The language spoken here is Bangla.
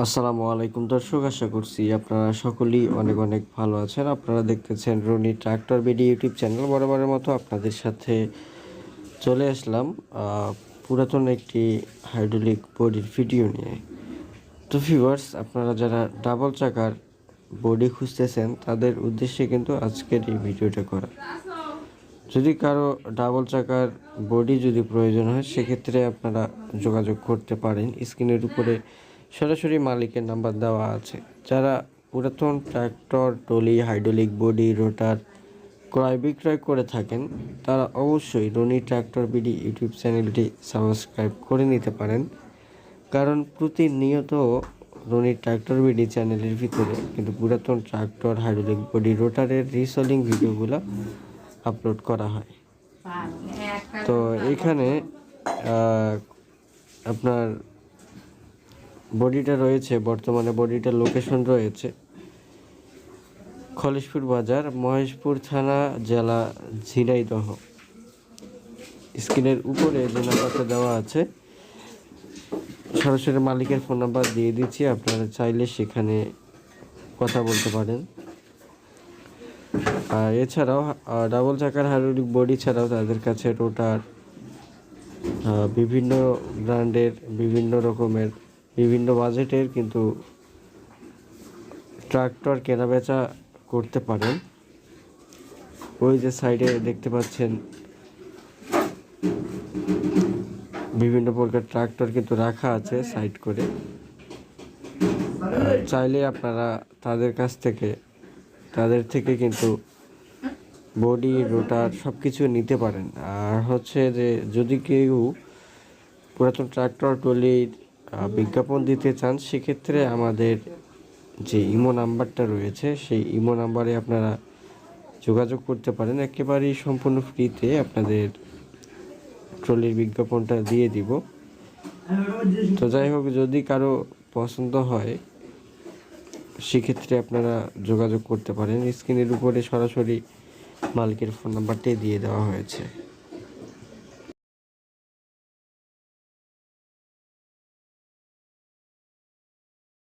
আসসালামু আলাইকুম দর্শক, আশা করছি আপনারা সকলেই অনেক অনেক ভালো আছেন। আপনারা দেখতেছেন Roni tractor BD YouTube channel. বরাবরের মতো আপনাদের সাথে চলে আসলাম পুরাতন একটি হাইড্রোলিক বডির ভিডিও নিয়ে। তো ভিউয়ার্স আপনারা যারা ডাবল চাকার বডি খুঁজতেছেন, তাদের উদ্দেশ্যে কিন্তু আজকের এই ভিডিওটা করা। যদি কারও ডাবল চাকার বডি যদি প্রয়োজন হয়, সেক্ষেত্রে আপনারা যোগাযোগ করতে পারেন। স্ক্রিনের উপরে সরাসরি মালিকের নাম্বার দেওয়া আছে। যারা পুরাতন tractor trolley hydraulic body rotor ক্রয় বিক্রয় করে থাকেন তারা অবশ্যই রনি ট্র্যাক্টর বিডি ইউটিউব চ্যানেলটি সাবস্ক্রাইব করে নিতে পারেন। কারণ প্রতিনিয়ত রনি ট্র্যাক্টর বিডি চ্যানেলের ভিতরে কিন্তু পুরাতন ট্র্যাক্টর হাইড্রোলিক বডি রোটারের রিসলিং ভিডিওগুলো আপলোড করা হয়। তো এখানে আপনার বডিটা রয়েছে, বর্তমানে বডিটার লোকেশন রয়েছে খলিশপুর বাজার, মহেশপুর থানা, জেলা ঝিনাইদহ। স্ক্রিনের উপরে যে নাম্বারটা দেওয়া আছে, সরাসরি মালিকের ফোন নাম্বার দিয়ে দিচ্ছি, আপনারা চাইলে সেখানে কথা বলতে পারেন। আর এছাড়াও ডাবল চাকার হাইড্রোলিক বডি ছাড়াও তাদের কাছে রোটার বিভিন্ন ব্র্যান্ডের বিভিন্ন রকমের বিভিন্ন বাজেটের কিন্তু ট্রাক্টর কেনাবেচা করতে পারেন। ওই যে সাইডে দেখতে পাচ্ছেন, বিভিন্ন প্রকার ট্রাক্টর কিন্তু রাখা আছে সাইড করে। চাইলে আপনারা তাদের কাছ থেকে, তাদের থেকে কিন্তু বডি, রোটার সব কিছু নিতে পারেন। আর হচ্ছে যে যদি কেউ পুরাতন ট্রাক্টর টলির বিজ্ঞাপন দিতে চান, সেক্ষেত্রে আমাদের যে ইমো নাম্বারটা রয়েছে, সেই ইমো নাম্বারে আপনারা যোগাযোগ করতে পারেন। একেবারেই সম্পূর্ণ ফ্রিতে আপনাদের ট্রলির বিজ্ঞাপনটা দিয়ে দিব। তো যাই হোক, যদি কারও পছন্দ হয়, সেক্ষেত্রে আপনারা যোগাযোগ করতে পারেন। স্ক্রিনের উপরে সরাসরি মালিকের ফোন নাম্বারটাই দিয়ে দেওয়া হয়েছে।